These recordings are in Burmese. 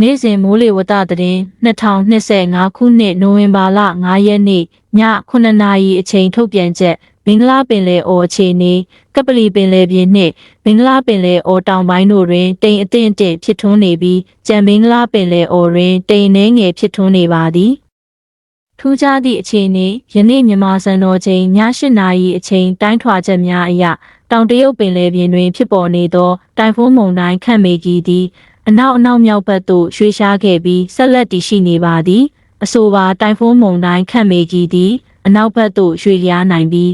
နေ့စဉ်မိုးလေဝသသတင်း2025ခုနှစ်နိုဝင်ဘာလ9ရက်နေ့ည9နာရီအချိန်ထုတ်ပြန်ချက်မင်္ဂလာပင်လယ်အော်အခြေအနေကပလီပင်လယ်ပြင်နှင့်မင်္ဂလာပင်လယ်အော်တောင်ပိုင်းတို့တွင်တိမ်အထင်အင့်ဖြစ်ထွန်းနေပြီးကြံမင်္ဂလာပင်လယ်အော်တွင်တိမ်နှဲငယ်ဖြစ်ထွန်းနေပါသည်ထူးခြားသည့်အခြေအနေယနေ့မြန်မာစံတော်ချိန်ည8နာရီအချိန်တိုင်းထွာချက်များအရတောင်တရုတ်ပင်လယ်ပြင်တွင်ဖြစ်ပေါ်နေသောတိုင်ဖုန်းမုန်တိုင်းခန့်မေကြီးသည် အနောက်အနောက်မြောက်ဘက်သို့ရွှေ့ရှားခဲ့ပြီးဆက်လက်တည်ရှိနေပါသည်အဆိုပါတိုင်ဖုန်းမုန်တိုင်းခန့်မေကြီးသည်အနောက်ဘက်သို့ရွှေ့လျားနိုင်ပြီး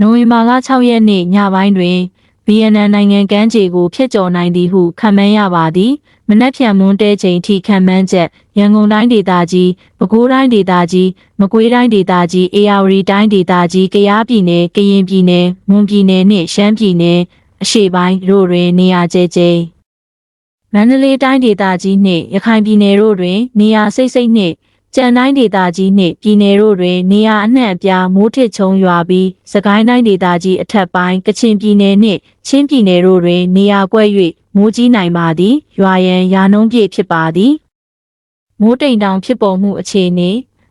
နိုဝင်ဘာလ6ရက်နေ့ညပိုင်းတွင်ဗီယက်နမ်နိုင်ငံကမ်းခြေကိုဖျက်ကျော်နိုင်သည်ဟုခန့်မှန်းရပါသည်မနက်ဖြန်မွန်းတဲချိန်ထိခန့်မှန်းချက်ရန်ကုန်တိုင်းဒေသကြီးပဲခူးတိုင်းဒေသကြီးမကွေးတိုင်းဒေသကြီးအေရဝတီတိုင်းဒေသကြီးကယားပြည်နယ်ကရင်ပြည်နယ်မွန်ပြည်နယ်နှင့်ရှမ်းပြည်နယ်အရှေ့ပိုင်းတို့တွင်နေရာကျဲကျဲ မန္တလေးတိုင်းဒေသကြီးနှင့်ရခိုင်ပြည်နယ်တို့တွင် နေရာစိတ်စိတ်နှင့်ကြံတိုင်းဒေသကြီးနှင့်ပြည်နယ်တို့တွင် နေရာအနှံ့အပြားမိုးထစ်ချုံရွာပြီးစကိုင်းတိုင်းဒေသကြီးအထက်ပိုင်းကချင်ပြည်နယ်နှင့်ချင်းပြည်နယ်တို့တွင် နေရာကွက်၍မိုးကြီးနိုင်ပါသည်ရွာရန်ရာနှုန်းပြည့်ဖြစ်ပါသည်မိုးတိမ်တောင်ဖြစ်ပေါ်မှုအခြေအနေ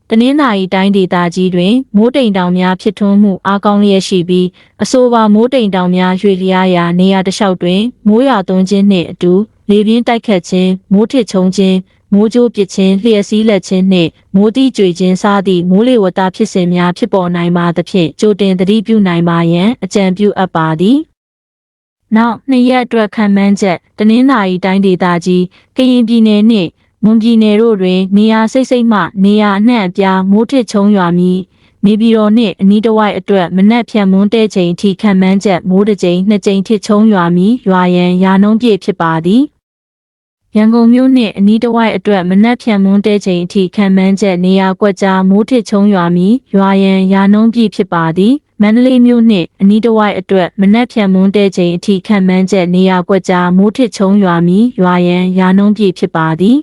တနင်္သာရီတိုင်းဒေသကြီးတွင်မိုးတိမ်တောင်များဖြစ်ထွန်းမှုအားကောင်းလျက်ရှိပြီးအဆိုပါမိုးတိမ်တောင်များရွေလျားရာနေရာတစ်လျှောက်တွင်မိုးရွာသွန်းခြင်းနှင့်အတူ လေပြင်းတိုက်ခတ်ခြင်းမိုးထစ်ချုံခြင်းမိုးကြိုးပစ်ခြင်းလျှက်စီးလက်ခြင်းနှင့်မိုးတိကျွေခြင်းစသည့်မိုးလေဝသဖြစ်စဉ်များဖြစ်ပေါ်နိုင်ပါသဖြင့်ကြိုတင်သတိပြုနိုင်ပါရန်အကြံပြုအပ်ပါသည်။နောက်နှစ်ရက်အတွက်ခံမှန်းချက်တနင်္သာရီတိုင်းဒေသကြီးကရင်ပြည်နယ်နှင့်မွန်ပြည်နယ်တို့တွင် နေရာစိတ်စိတ်မှနေရာအနှံ့အပြားမိုးထစ်ချုံရွာမည်နေပြည်တော်နှင့်အနီးတစ်ဝိုက်အတွက်မနက်ဖြန်မွန်းတဲချိန်ထိခံမှန်းချက်မိုးတစ်ကြိမ်နှစ်ကြိမ်ထစ်ချုံရွာမည်ရွာရန်ရာနှုန်းပြည့်ဖြစ်ပါသည် ရန်ကုန်မြို့နှင့်အနီးတစ်ဝိုက်အတွက်မနက်ဖြန်မွန်းတဲချိန်အထိခံမှန်းချက်နေရာကွက်ကြားမိုးထစ်ချုံရွာမည်ရွာရန်ရာနှုန်းပြည့်ဖြစ်ပါသည်မန္တလေးမြို့နှင့်အနီးတစ်ဝိုက်အတွက်မနက်ဖြန်မွန်းတဲချိန်အထိခံမှန်းချက်နေရာကွက်ကြားမိုးထစ်ချုံရွာမည်ရွာရန်ရာနှုန်းပြည့်ဖြစ်ပါသည်